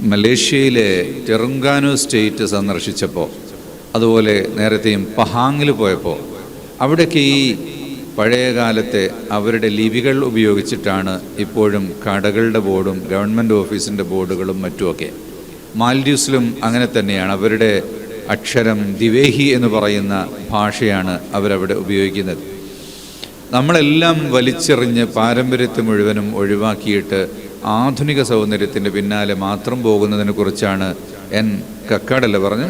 മലേഷ്യയിലെ ടെറുങ്കാനു സ്റ്റേറ്റ് സന്ദർശിച്ചപ്പോൾ അതുപോലെ നേരത്തെയും പഹാങ്ങിൽ പോയപ്പോൾ അവിടേക്ക് ഈ പഴയ കാലത്തെ അവരുടെ ലിപികൾ ഉപയോഗിച്ചിട്ടാണ് ഇപ്പോഴും കടകളുടെ ബോർഡും ഗവൺമെന്റ് ഓഫീസിന്റെ ബോർഡുകളും മറ്റുമൊക്കെ. മാൽഡീവ്സിലും അങ്ങനെ തന്നെയാണ്. അവരുടെ അക്ഷരം ദിവേഹി എന്ന് പറയുന്ന ഭാഷയാണ് അവരവിടെ ഉപയോഗിക്കുന്നത്. നമ്മളെല്ലാം വലിച്ചെറിഞ്ഞ് പാരമ്പര്യത്തെ മുഴുവനും ഒഴിവാക്കിയിട്ട് ആധുനിക സൗന്ദര്യത്തിന്റെ പിന്നാലെ മാത്രം പോകുന്നതിനെ കുറിച്ചാണ് എൻ കക്കാടല്ലേ പറഞ്ഞു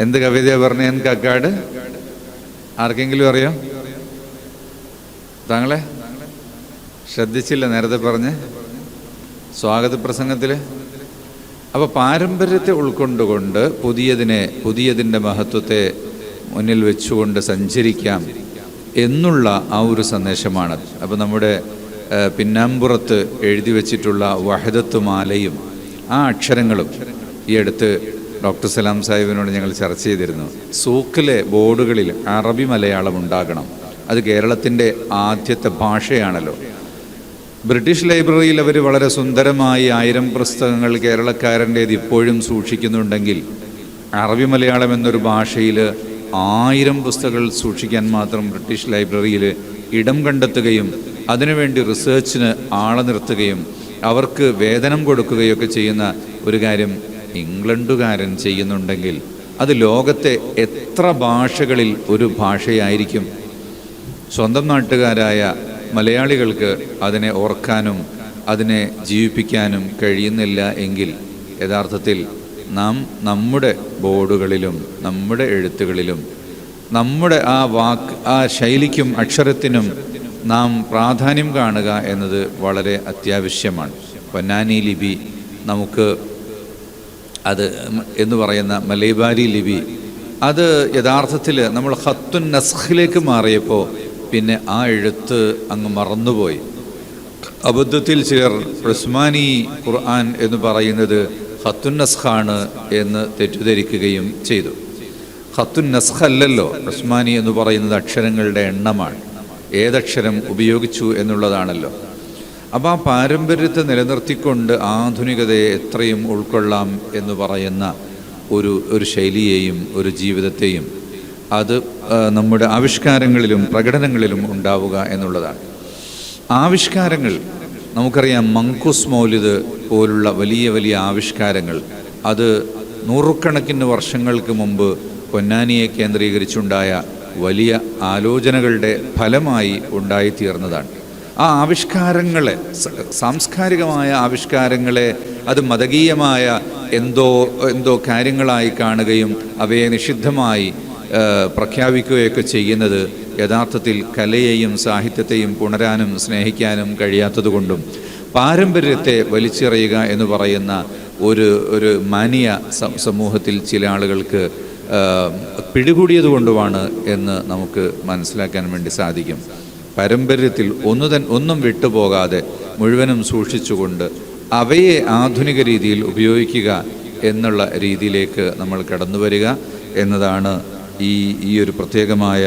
എന്ത് കവിതയാണ് പറഞ്ഞു എൻ കക്കാട്? ആർക്കെങ്കിലും അറിയാം? താങ്കളെ? ശ്രദ്ധിച്ചില്ല നേരത്തെ പറഞ്ഞ്. സ്വാഗത പ്രസംഗത്തിൽ അപ്പോൾ പാരമ്പര്യത്തെ ഉൾക്കൊണ്ടുകൊണ്ട് പുതിയതിനെ പുതിയതിന്റെ മഹത്വത്തെ മുന്നിൽ വെച്ചുകൊണ്ട് സഞ്ചരിക്കാം എന്നുള്ള ആ ഒരു സന്ദേശമാണ്. അപ്പോൾ നമ്മുടെ പിന്നാമ്പുറത്ത് എഴുതി വച്ചിട്ടുള്ള വഹദത്ത് മാലയും ആ അക്ഷരങ്ങളും ഈ അടുത്ത് ഡോക്ടർ സലാം സാഹിബിനോട് ഞങ്ങൾ ചർച്ച ചെയ്തിരുന്നു. സൂക്കിലെ ബോർഡുകളിൽ അറബി മലയാളം ഉണ്ടാകണം. അത് കേരളത്തിന്റെ ആദ്യത്തെ ഭാഷയാണല്ലോ. ബ്രിട്ടീഷ് ലൈബ്രറിയിൽ അവർ വളരെ സുന്ദരമായി ആയിരം പുസ്തകങ്ങൾ കേരളക്കാരന്റേത് ഇപ്പോഴും സൂക്ഷിക്കുന്നുണ്ടെങ്കിൽ അറബി മലയാളം എന്നൊരു ഭാഷയിൽ ആയിരം പുസ്തകങ്ങൾ സൂക്ഷിക്കാൻ മാത്രം ബ്രിട്ടീഷ് ലൈബ്രറിയിൽ ഇടം കണ്ടെത്തുകയും അതിനുവേണ്ടി റിസേർച്ചിന് ആളെ നിർത്തുകയും അവർക്ക് വേതനം കൊടുക്കുകയൊക്കെ ചെയ്യുന്ന ഒരു കാര്യം ഇംഗ്ലണ്ടുകാരൻ ചെയ്യുന്നുണ്ടെങ്കിൽ അത് ലോകത്തെ എത്ര ഭാഷകളിൽ ഒരു ഭാഷയായിരിക്കും? സ്വന്തം നാട്ടുകാരായ മലയാളികൾക്ക് അതിനെ ഓർക്കാനും അതിനെ ജീവിപ്പിക്കാനും കഴിയുന്നില്ല എങ്കിൽ യഥാർത്ഥത്തിൽ നാം നമ്മുടെ ബോർഡുകളിലും നമ്മുടെ എഴുത്തുകളിലും നമ്മുടെ ആ വാക്ക് ആ ശൈലിക്കും അക്ഷരത്തിനും നാം പ്രാധാന്യം കാണുക എന്നത് വളരെ അത്യാവശ്യമാണ്. പൊന്നാനി ലിപി നമുക്ക് അത് എന്ന് പറയുന്ന മലൈബാരി ലിപി അത് യഥാർത്ഥത്തിൽ നമ്മൾ ഹത്തുൻ നസ്ഖിലേക്ക് മാറിയപ്പോൾ പിന്നെ ആ എഴുത്ത് അങ്ങ് മറന്നുപോയി. അബദ്ധത്തിൽ ചിലർ ഉസ്മാനി ഖുർആൻ എന്ന് പറയുന്നത് ഹത്തുൻ നസ്ഖാണ് എന്ന് തെറ്റിദ്ധരിക്കുകയും ചെയ്തു. ഹത്തുൻ നസ്ഖല്ലല്ലോ ഉസ്മാനി എന്ന് പറയുന്നത് അക്ഷരങ്ങളുടെ എണ്ണമാണ്. ഏതക്ഷരം ഉപയോഗിച്ചു എന്നുള്ളതാണല്ലോ. അപ്പോൾ ആ പാരമ്പര്യത്തെ നിലനിർത്തിക്കൊണ്ട് ആധുനികതയെ എത്രയും ഉൾക്കൊള്ളാം എന്ന് പറയുന്ന ഒരു ഒരു ശൈലിയെയും ഒരു ജീവിതത്തെയും അത് നമ്മുടെ ആവിഷ്കാരങ്ങളിലും പ്രകടനങ്ങളിലും ഉണ്ടാവുക എന്നുള്ളതാണ്. ആവിഷ്കാരങ്ങൾ നമുക്കറിയാം മങ്കുസ് മൗലിദ് പോലുള്ള വലിയ വലിയ ആവിഷ്കാരങ്ങൾ അത് നൂറുകണക്കിന് വർഷങ്ങൾക്ക് മുമ്പ് പൊന്നാനിയെ കേന്ദ്രീകരിച്ചുണ്ടായ വലിയ ആലോചനകളുടെ ഫലമായി ഉണ്ടായിത്തീർന്നതാണ്. ആ ആവിഷ്കാരങ്ങളെ സാംസ്കാരികമായ ആവിഷ്കാരങ്ങളെ അത് മതകീയമായ എന്തോ എന്തോ കാര്യങ്ങളായി കാണുകയും അവയെ നിഷിദ്ധമായി പ്രഖ്യാപിക്കുകയൊക്കെ ചെയ്യുന്നത് യഥാർത്ഥത്തിൽ കലയെയും സാഹിത്യത്തെയും പുണരാനും സ്നേഹിക്കാനും കഴിയാത്തതുകൊണ്ടും പാരമ്പര്യത്തെ വലിച്ചെറിയുക എന്ന് പറയുന്ന ഒരു ഒരു മാനിയ സമൂഹത്തിൽ ചില ആളുകൾക്ക് ആ, പിടികൂടിയത് കൊണ്ടുമാണ് എന്ന് നമുക്ക് മനസ്സിലാക്കാൻ വേണ്ടി സാധിക്കും. പാരമ്പര്യത്തിൽ ഒന്നു തൻ ഒന്നും വിട്ടുപോകാതെ മുഴുവനും സൂക്ഷിച്ചുകൊണ്ട് അവയെ ആധുനിക രീതിയിൽ ഉപയോഗിക്കുക എന്നുള്ള രീതിയിലേക്ക് നമ്മൾ കടന്നു വരിക എന്നതാണ് ഈ ഈ ഒരു പ്രത്യേകമായ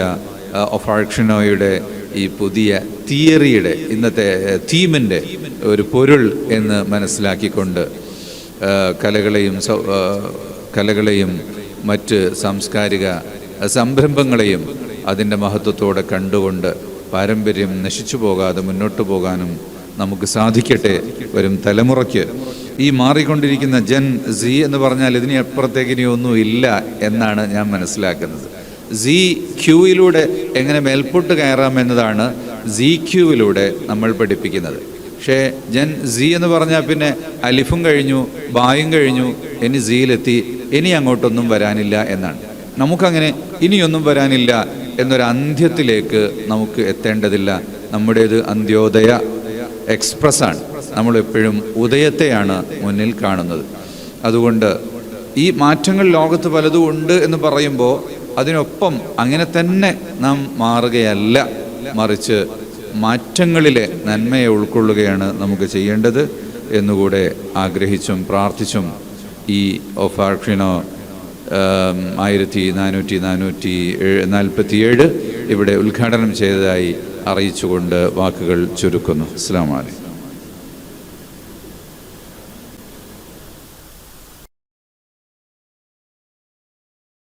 ഒഫാക്ഷനോയുടെ ഈ പുതിയ തിയറിയുടെ ഇന്നത്തെ തീമിന്റെ ഒരു പൊരുൾ എന്ന് മനസ്സിലാക്കിക്കൊണ്ട് കലകളെയും കലകളെയും മറ്റ് സാംസ്കാരിക സംരംഭങ്ങളെയും അതിന്റെ മഹത്വത്തോടെ കണ്ടുകൊണ്ട് പാരമ്പര്യം നശിച്ചു പോകാതെ മുന്നോട്ട് പോകാനും നമുക്ക് സാധിക്കട്ടെ വരും തലമുറയ്ക്ക്. ഈ മാറിക്കൊണ്ടിരിക്കുന്ന ജൻ സി എന്ന് പറഞ്ഞാൽ ഇതിന് അപ്പുറത്തേക്ക് ഇനി ഇല്ല എന്നാണ് ഞാൻ മനസ്സിലാക്കുന്നത്. സി ക്യൂയിലൂടെ എങ്ങനെ മേൽപോട്ട് കയറാം എന്നതാണ് സി ക്യൂവിലൂടെ നമ്മൾ പഠിപ്പിക്കുന്നത്. പക്ഷേ ജൻ സി എന്ന് പറഞ്ഞാൽ പിന്നെ അലിഫും കഴിഞ്ഞു ബായും കഴിഞ്ഞു ഇനി സിയിലെത്തി ഇനി അങ്ങോട്ടൊന്നും വരാനില്ല എന്നാണ്. നമുക്കങ്ങനെ ഇനിയൊന്നും വരാനില്ല എന്നൊരു അന്ത്യത്തിലേക്ക് നമുക്ക് എത്തേണ്ടതില്ല. നമ്മുടേത് അന്ത്യോദയ എക്സ്പ്രസ് ആണ് നമ്മൾ എപ്പോഴും ഉദയത്തെയാണ് മുന്നിൽ കാണുന്നത്. അതുകൊണ്ട് ഈ മാറ്റങ്ങൾ ലോകത്ത് പലതും ഉണ്ട് എന്ന് പറയുമ്പോൾ അതിനൊപ്പം അങ്ങനെ തന്നെ നാം മാറുകയല്ല. മറിച്ച് മാറ്റങ്ങളിലെ നന്മയെ ഉൾക്കൊള്ളുകയാണ് നമുക്ക് ചെയ്യേണ്ടത് എന്നുകൂടെ ആഗ്രഹിച്ചും പ്രാർത്ഥിച്ചും ഈ ഒഫാക്ഷിനോ ആയിരത്തി നാനൂറ്റി നാനൂറ്റി നാൽപ്പത്തിയേഴ് ഇവിടെ ഉദ്ഘാടനം ചെയ്തതായി അറിയിച്ചുകൊണ്ട് വാക്കുകൾ ചുരുക്കുന്നു. അസ്സാം വലൈക്കും